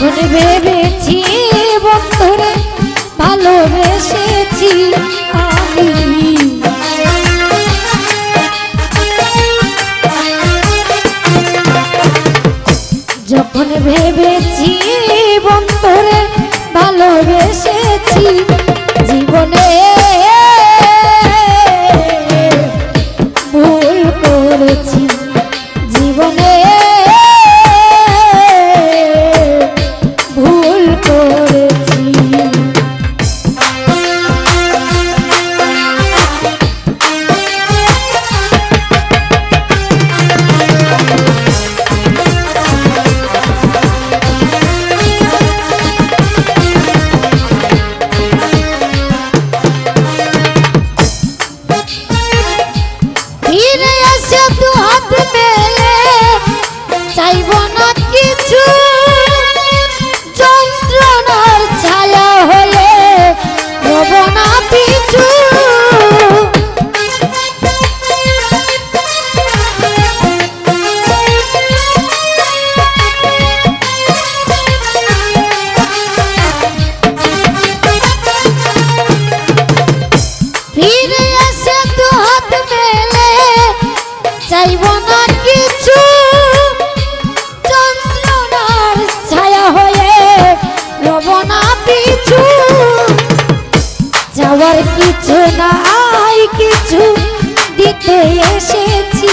যখন ভেবেছি বন্ধুরে ভালোবেসেছি আমি। যখন ভেবেছি চাইব না কিছু যন্ত্রণার ছায়া হয়ে রব না পিছু কিছু নাই কিছু দিতে এসেছি।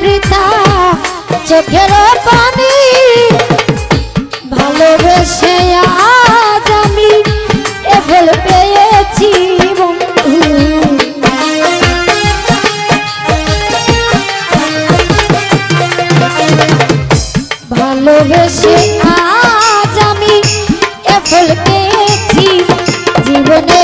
বৃথা চোখের পানি ভালোবেসে আজ আমি এভেল পেয়েছি ভালোবেসে আজ আমি এফল পেয়েছি জীবনে